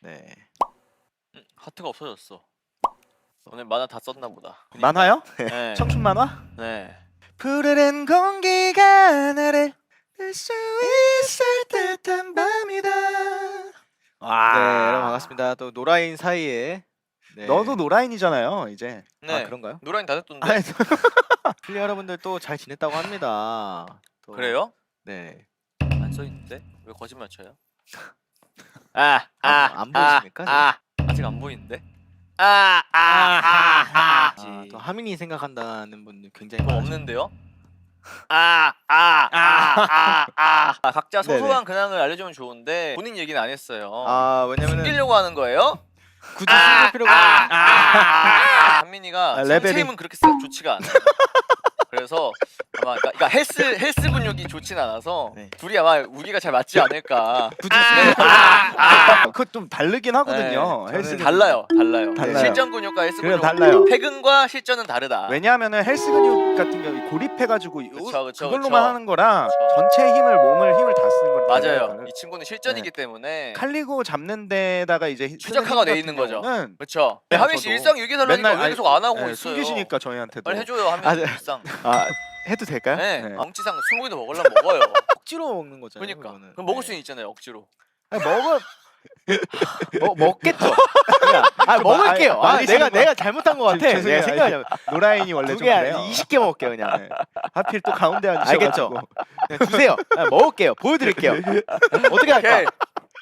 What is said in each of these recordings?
네. 음, 하트가 없어졌어. 오늘 만화 다 썼나 보다. 만화요? 네. 청춘 만화? 네. 푸르른 공기가 나를 낼수 있을 듯한 밤이다. 와. 네, 여러분 반갑습니다. 또 노라인 사이에 네. 너도 노라인이잖아요, 이제. 네. 아 그런가요? 노랑이 다 됐던데. 아니, 플리 여러분들 또 잘 지냈다고 합니다. 또, 그래요? 네. 안 써 있는데 왜 거짓말 쳐요? 아, 아, 안- 안 보이십니까, 아, 아, 아직 안 보이는데? 아, 아, 아, 아, 아, 또 하민이 생각한다는 분들 굉장히 뭐. 없는데요? 아, 아, 아, 아, 아. 아, 각자. 소소한 근황을 알려주면 좋은데 본인 얘기는 안 했어요. 아 왜냐면은 숨기려고 하는 거예요? 굳이 숨길 필요가 아, 한민이가 아, 레벨이... 힘은 그렇게 세- 좋지가 않아요. 그래서 아마 그러니까, 그러니까 헬스 헬스 근육이 좋진 않아서 네. 둘이 아마 우기가 잘 맞지 않을까. 굳이 아, 그거 좀 다르긴 하거든요. 네, 헬스 저는 달라요, 달라요. 달라요. 실전 근육과 헬스 그래요, 근육 달라요. 패근과 실전은 다르다. 왜냐하면은 헬스 근육 같은 경우 고립해가지고 요- 그쵸, 그쵸, 그걸로만 그쵸. 하는 거라 그쵸. 전체 힘을 몸을 힘을 다 쓰는 거라 맞아요. 이 친구는 실전이기 때문에 칼리고 잡는 데다가 이제 쓰는 힘돼 같은 있는 거죠. 경우는 그렇죠. 네, 하민 씨 저도. 일상 맨날 왜 아니, 계속 안 하고 네, 있어요? 숨기시니까 저희한테도 빨리 해줘요 하민 아, 씨 네. 일상. 아 해도 될까요? 네, 네. 엉치상 스무개도 먹으려면 먹어요. 억지로 먹는 거잖아요. 그러니까. 그거는. 그럼 먹을 네. 수는 있잖아요 억지로. 아니, 먹어 뭐 먹겠죠. 그냥, 아좀 마- 먹을게요. 아, 아, 많이 내가 사는 거- 내가 잘못한 것 같아. 죄송해요. 내가 생각하면 노라인이 원래 좀 두개 그래요. 20개 먹을게요 그냥. 네. 하필 또 가운데 앉으셔 알겠죠? 그냥 주세요. 아, 먹을게요. 보여드릴게요. 어떻게 할까? 오케이.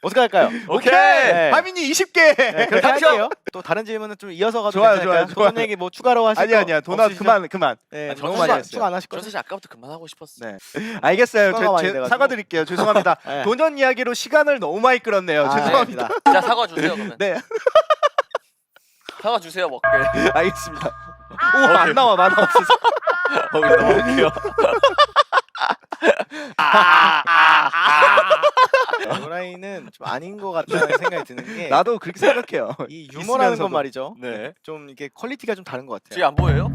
어떻게 할까요? 오케이. 네. 하민이 20개. 네, 그렇게 당첨! 할게요. 또 다른 질문은 좀 이어서 가도 좋아요, 괜찮을까요? 좋아요, 좋아요. 돈 얘기 뭐 추가로 하실 아니 거 아니야 도나 없으시죠? 그만 그만. 네, 아, 너무 저는 많이 했어요. 추가 안 하실 저 거죠? 사실 아까부터 그만하고 싶었어. 네. 알겠어요. 제, 많이 제, 돼가지고. 사과드릴게요. 죄송합니다. 네. 도전 이야기로 시간을 너무 많이 끌었네요. 아, 죄송합니다. 아닙니다. 자 사과 주세요 그러면. 네, 사과 주세요 먹게. 알겠습니다. 오, 안 나와, 만화 없어서. 거기 넘어갈게요. 노 아닌 것 같다는 생각이 드는 게 나도 그렇게 생각해요. 이 유머라는 건 말이죠. 네. 네. 좀 이게 퀄리티가 좀 다른 것 같아요. 안 보여요?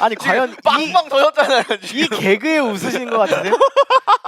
아니 과연 이, 빵빵 더 졌잖아요. 이 지금. 개그에 웃으신 것 같은데?